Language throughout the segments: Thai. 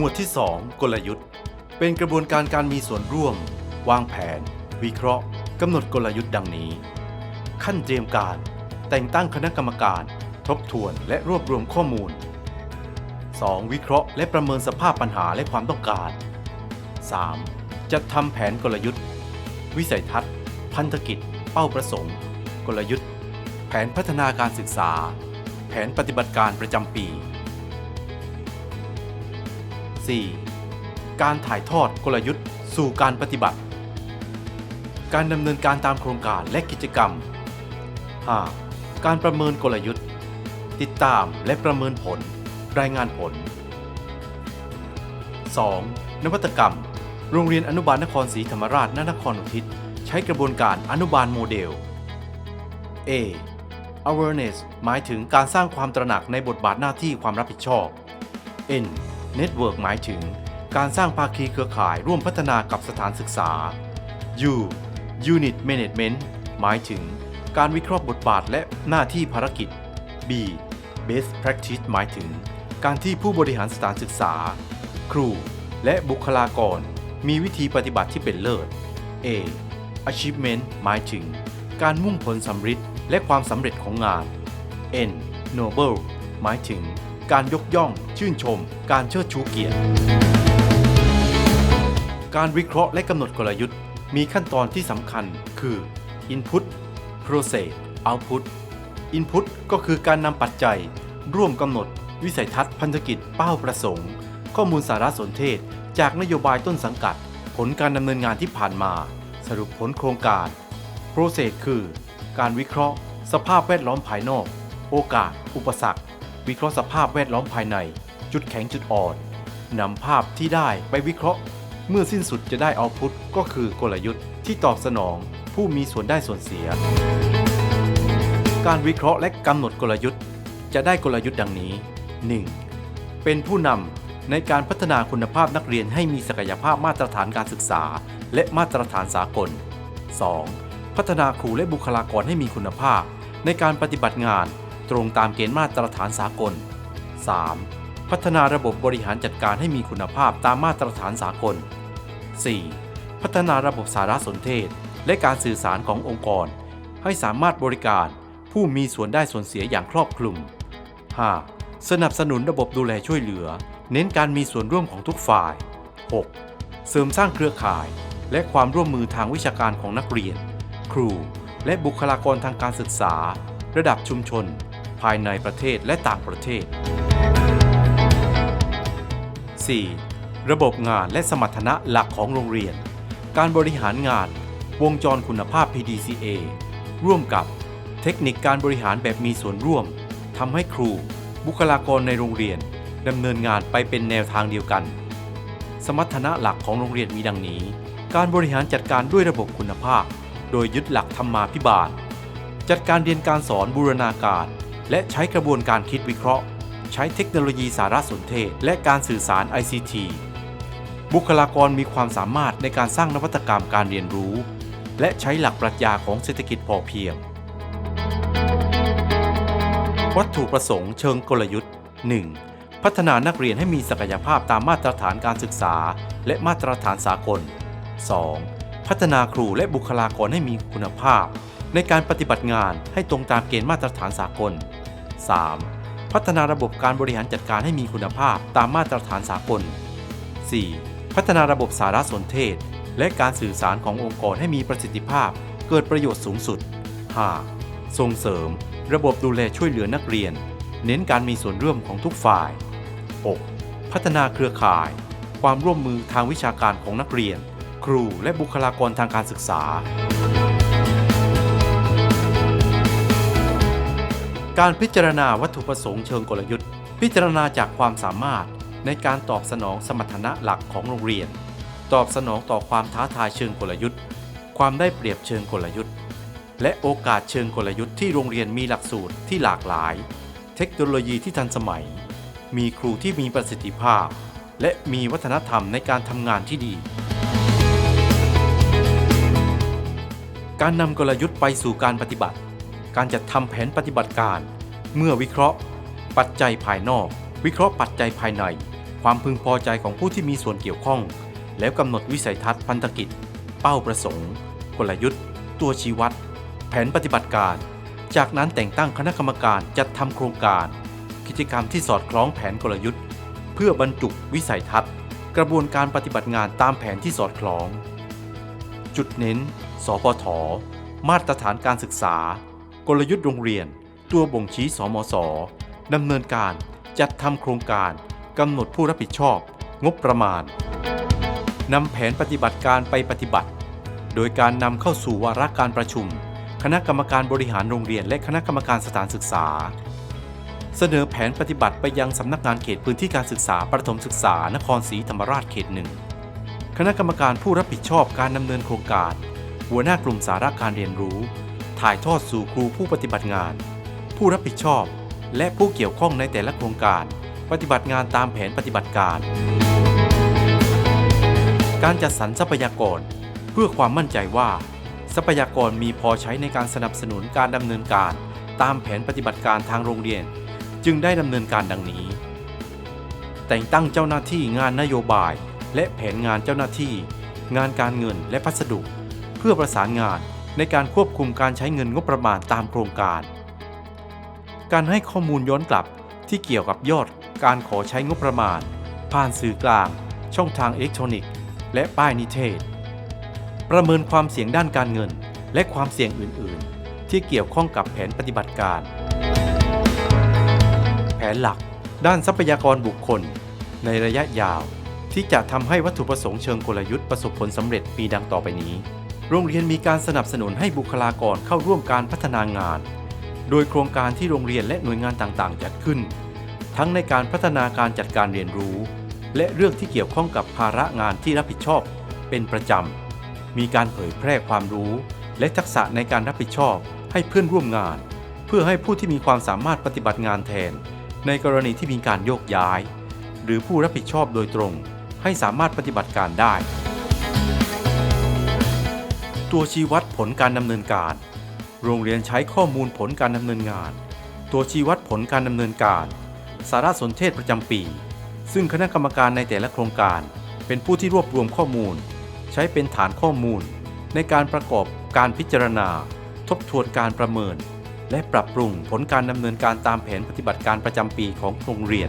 หมวดที่ 2 กลยุทธ์ เป็นกระบวนการการมีส่วนร่วม วางแผน วิเคราะห์กำหนดกลยุทธ์ดังนี้ ขั้นเตรียมการ แต่งตั้งคณะกรรมการ ทบทวนและรวบรวมข้อมูล 2. วิเคราะห์และประเมินสภาพปัญหาและความต้องการ 3. จัดทำแผนกลยุทธ์ วิสัยทัศน์ พันธกิจ เป้าประสงค์ กลยุทธ์ แผนพัฒนาการศึกษา แผนปฏิบัติการประจำปี 4. การถ่ายทอดกลยุทธ์ สู่การปฏิบัติ การดำเนินการตามโครงการและกิจกรรม 5. การประเมินกลยุทธ์ ติดตามและประเมินผล รายงานผล 2. นวัตกรรม โรงเรียนอนุบาลนครศรีธรรมราชณนครอุทิศใช้กระบวนการอนุบาลโมเดล A awareness หมายถึงการสร้างความตระหนักในบทบาทหน้าที่ความรับผิดชอบ N network หมายถึง การสร้างภาคีเครือข่ายร่วมพัฒนากับสถานศึกษา U unit management หมายถึง การวิเคราะห์บทบาทและหน้าที่ภารกิจ B best practice หมายถึง การที่ผู้บริหารสถานศึกษา ครู และบุคลากร มีวิธีปฏิบัติที่เป็นเลิศ A achievement หมายถึง การมุ่งผลสำเร็จและความสำเร็จของงาน N noble หมายถึง การยกย่อง ชื่นชม การเชิดชูเกียรติ การวิเคราะห์และกำหนดกลยุทธ์ มีขั้นตอนที่สำคัญคือ Input Process Output Input ก็คือการนำปัจจัย ร่วมกำหนด วิสัยทัศน์พันธกิจเป้าประสงค์ ข้อมูลสารสนเทศ จากนโยบายต้นสังกัด ผลการดำเนินงานที่ผ่านมา สรุปผลโครงการ Process คือ การวิเคราะห์ สภาพแวดล้อมภายนอก โอกาส อุปสรรค วิเคราะห์สภาพแวดล้อมภายใน จุดแข็งจุดอ่อนนำภาพที่ได้ไปวิเคราะห์ เมื่อสิ้นสุดจะได้เอาพุทก็คือกลยุทธ์ที่ตอบสนอง ผู้มีส่วนได้ส่วนเสีย การวิเคราะห์และกำหนดกลยุทธ์ จะได้กลยุทธ์ดังนี้ 1. เป็นผู้นำในการพัฒนาคุณภาพนักเรียนให้มีศักยภาพมาตรฐานการศึกษา และมาตรฐานสากล 2. พัฒนาครูและบุคลากรให้มีคุณภาพ ในการปฏิบัติงาน ตรงตามเกณฑ์มาตรฐานสากล 3. พัฒนาระบบบริหารจัดการให้มีคุณภาพตามมาตรฐานสากล 4. พัฒนาระบบสารสนเทศ และการสื่อสารขององค์กร ให้สามารถบริการ ผู้มีส่วนได้ส่วนเสียอย่างครอบคลุม 5. สนับสนุนระบบดูแลช่วยเหลือ เน้นการมีส่วนร่วมของทุกฝ่าย 6. เสริมสร้างเครือข่าย และความร่วมมือทางวิชาการของนักเรียน ครู และบุคลากรทางการศึกษา ระดับชุมชน ภายในประเทศและต่างประเทศ 4. ระบบงานและสมรรถนะหลักของโรงเรียน การบริหารงาน วงจรคุณภาพ PDCA ร่วมกับเทคนิคการบริหารแบบมีส่วนร่วมทำให้ครู บุคลากรในโรงเรียนดำเนินงานไปเป็นแนวทางเดียวกัน สมรรถนะหลักของโรงเรียนมีดังนี้ การบริหารจัดการด้วยระบบคุณภาพ โดยยึดหลักธรรมาภิบาล จัดการเรียนการสอนบูรณาการ และใช้กระบวนการคิดวิเคราะห์ ใช้เทคโนโลยีสารสนเทศ และการสื่อสาร ICT บุคลากรมีความสามารถในการสร้างนวัตกรรมการเรียนรู้ และใช้หลักปรัชญาของเศรษฐกิจพอเพียง วัตถุประสงค์เชิงกลยุทธ์ 1. พัฒนานักเรียนให้มีศักยภาพตามมาตรฐานการศึกษา และมาตรฐานสากล 2. พัฒนาครูและบุคลากรให้มีคุณภาพ ในการปฏิบัติงานให้ตรงตามเกณฑ์มาตรฐานสากล 3. พัฒนาระบบการบริหารจัดการให้มีคุณภาพตามมาตรฐานสากล 4. พัฒนาระบบสารสนเทศ และการสื่อสารขององค์กรให้มีประสิทธิภาพ เกิดประโยชน์สูงสุด 5. ส่งเสริม ระบบดูแลช่วยเหลือนักเรียน เน้นการมีส่วนร่วมของทุกฝ่าย 6. พัฒนาเครือข่าย ความร่วมมือทางวิชาการของนักเรียน ครูและบุคลากรทางการศึกษา การพิจารณาวัตถุประสงค์เชิงกลยุทธ์ พิจารณาจากความสามารถในการตอบสนองสมรรถนะหลักของโรงเรียน ตอบสนองต่อความท้าทายเชิงกลยุทธ์ ความได้เปรียบเชิงกลยุทธ์ และโอกาสเชิงกลยุทธ์ที่โรงเรียนมีหลักสูตรที่หลากหลาย เทคโนโลยีที่ทันสมัย มีครูที่มีประสิทธิภาพ และมีวัฒนธรรมในการทำงานที่ดี การนำกลยุทธ์ไปสู่การปฏิบัติ การจัดทำแผนปฏิบัติการ เมื่อวิเคราะห์ ปัจจัยภายนอก วิเคราะห์ปัจจัยภายใน ความพึงพอใจของผู้ที่มีส่วนเกี่ยวข้อง แล้วกำหนดวิสัยทัศน์พันธกิจ เป้าประสงค์ กลยุทธ์ ตัวชี้วัด แผนปฏิบัติการ จากนั้นแต่งตั้งคณะกรรมการจัดทำโครงการ กิจกรรมที่สอดคล้องแผนกลยุทธ์ เพื่อบรรจุวิสัยทัศน์ กระบวนการปฏิบัติงานตามแผนที่สอดคล้อง จุดเน้น สปท มาตรฐานการศึกษา กลยุทธ์โรงเรียน ตัวบ่งชี้สมสดำเนินการจัดทำโครงการกำหนดผู้รับผิดชอบ งบประมาณนำแผนปฏิบัติการไปปฏิบัติ โดยการนำเข้าสู่วาระการประชุม คณะกรรมการบริหารโรงเรียน และคณะกรรมการสถานศึกษา เสนอแผนปฏิบัติไปยังสำนักงานเขตพื้นที่การศึกษาประถมศึกษานครศรีธรรมราชเขตหนึ่งคณะกรรมการผู้รับผิดชอบการดำเนินโครงการ หัวหน้ากลุ่มสาระการเรียนรู้ ถ่ายทอดสู่ครูผู้ปฏิบัติงาน ผู้รับผิดชอบ และผู้เกี่ยวข้องในแต่ละโครงการ ปฏิบัติงานตามแผนปฏิบัติการ การจัดสรรทรัพยากร เพื่อความมั่นใจว่า ทรัพยากรมีพอใช้ในการสนับสนุนการดำเนินการ ตามแผนปฏิบัติการทางโรงเรียน จึงได้ดำเนินการดังนี้ แต่งตั้งเจ้าหน้าที่งานนโยบาย และแผนงานเจ้าหน้าที่ งานการเงินและพัสดุ เพื่อประสานงาน ในการควบคุมการใช้เงินงบประมาณตามโครงการ การให้ข้อมูลย้อนกลับที่เกี่ยวกับยอดการขอใช้งบประมาณ ผ่านสื่อกลาง ช่องทางอิเล็กทรอนิกส์ และป้ายนิเทศ ประเมินความเสี่ยงด้านการเงิน และความเสี่ยงอื่น ๆ ที่เกี่ยวข้องกับแผนปฏิบัติการ แผนหลัก ด้านทรัพยากรบุคคล ในระยะยาว ที่จะทำให้วัตถุประสงค์เชิงกลยุทธ์ประสบผลสำเร็จปีดังต่อไปนี้ โรงเรียนมีการสนับสนุนให้บุคลากรเข้าร่วมการพัฒนางาน โดยโครงการที่โรงเรียนและหน่วยงานต่างๆ จัดขึ้น ทั้งในการพัฒนาการจัดการเรียนรู้ และเรื่องที่เกี่ยวข้องกับภาระงานที่รับผิดชอบ เป็นประจำ มีการเผยแพร่ความรู้ และทักษะในการรับผิดชอบให้เพื่อนร่วมงาน เพื่อให้ผู้ที่มีความสามารถปฏิบัติงานแทน ในกรณีที่มีการโยกย้าย หรือผู้รับผิดชอบโดยตรง ให้สามารถปฏิบัติการได้ ตัวชี้วัดผลการดำเนินการ โรงเรียนใช้ข้อมูลผลการดำเนินงาน ตัวชี้วัดผลการดำเนินการ สารสนเทศประจำปี ซึ่งคณะกรรมการในแต่ละโครงการ เป็นผู้ที่รวบรวมข้อมูล ใช้เป็นฐานข้อมูล ในการประกอบการพิจารณา ทบทวนการประเมิน และปรับปรุงผลการดำเนินการตามแผนปฏิบัติการประจำปีของโรงเรียน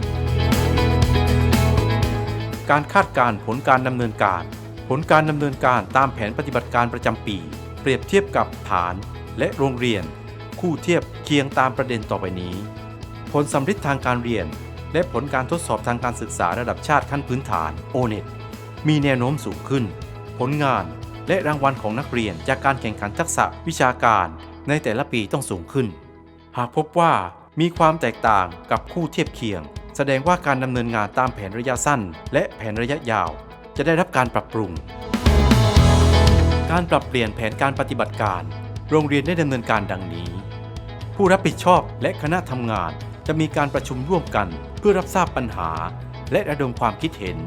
การคาดการณ์ผลการดำเนินการ ผลการดำเนินการตามแผนปฏิบัติการประจำปี เปรียบเทียบกับฐานและโรงเรียน คู่เทียบเคียงตามประเด็นต่อไปนี้ ผลสำฤทธิ์ทางการเรียน และผลการทดสอบทางการศึกษาระดับชาติขั้นพื้นฐาน O-NET มีแนวโน้มสูงขึ้น ผลงานและรางวัลของนักเรียนจากการแข่งขันทักษะวิชาการ ในแต่ละปีต้องสูงขึ้น หากพบว่ามีความแตกต่างกับคู่เทียบเคียง แสดงว่าการดำเนินงานตามแผนระยะสั้น และแผนระยะยาว จะได้รับการปรับปรุง การปรับเปลี่ยนแผนการปฏิบัติการ โรงเรียนได้ดำเนินการดังนี้ ผู้รับผิดชอบและคณะทำงานจะมีการประชุมร่วมกัน เพื่อรับทราบปัญหา และระดมความคิดเห็น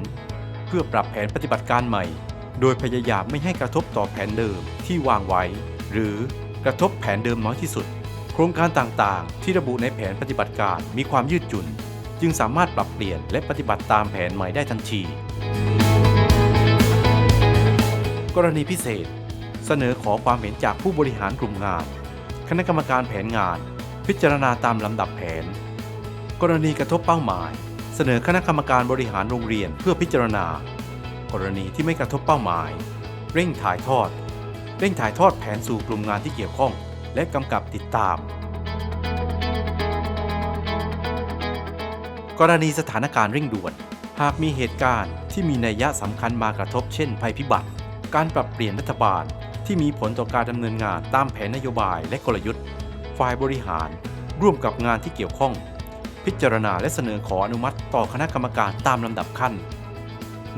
เพื่อปรับแผนปฏิบัติการใหม่ โดยพยายามไม่ให้กระทบต่อแผนเดิมที่วางไว้ หรือกระทบแผนเดิมน้อยที่สุด โครงการต่างๆ ที่ระบุในแผนปฏิบัติการมีความยืดหยุ่น จึงสามารถปรับเปลี่ยนและปฏิบัติตามแผนใหม่ได้ทันที กรณีพิเศษ เสนอขอความเห็นจากผู้บริหารกลุ่มงาน คณะกรรมการแผนงาน พิจารณาตามลำดับแผน กรณีกระทบเป้าหมาย เสนอคณะกรรมการบริหารโรงเรียนเพื่อพิจารณา กรณีที่ไม่กระทบเป้าหมาย เร่งถ่ายทอด เร่งถ่ายทอดแผนสู่กลุ่มงานที่เกี่ยวข้อง และกำกับติดตาม กรณีสถานการณ์เร่งด่วนหากมีเหตุการณ์ที่มีนัยยะสำคัญมากระทบเช่นภัยพิบัติ การปรับเปลี่ยนรัฐบาลที่มีผลต่อการดำเนินงานตามแผนนโยบายและกลยุทธ์ ฝ่ายบริหาร ร่วมกับงานที่เกี่ยวข้อง พิจารณาและเสนอขออนุมัติต่อคณะกรรมการตามลำดับขั้น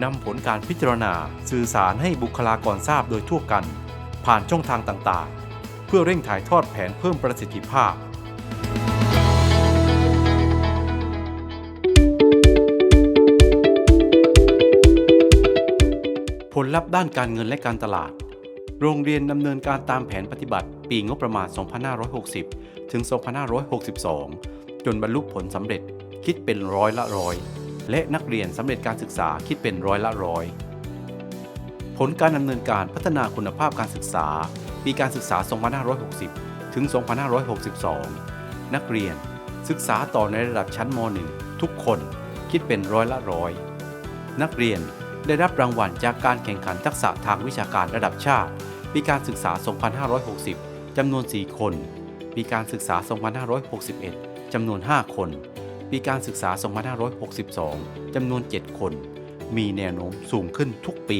นำผลการพิจารณาสื่อสารให้บุคลากรทราบโดยทั่วกัน ผ่านช่องทางต่างๆ เพื่อเร่งถ่ายทอดแผนเพิ่มประสิทธิภาพ ผลลัพธ์ด้านการเงินและการตลาด โรงเรียนดำเนินการตามแผนปฏิบัติ ปีงบประมาณ 2560 ถึง 2562 จนบรรลุผลสำเร็จคิดเป็นร้อยละร้อย และนักเรียนสำเร็จการศึกษาคิดเป็นร้อยละร้อย ผลการดำเนินการพัฒนาคุณภาพการศึกษา ปีการศึกษา 2560 ถึง 2562 นักเรียนศึกษาต่อในระดับชั้นม .1 ทุกคนคิดเป็นร้อยละร้อย นักเรียน ได้รับรางวัลจากการแข่งขันทักษะทางวิชาการระดับชาติ ปีการศึกษา 2560 จำนวน 4 คน ปีการศึกษา 2561 จำนวน 5 คน ปีการศึกษา 2562 จำนวน 7 คน มีแนวโน้มสูงขึ้นทุกปี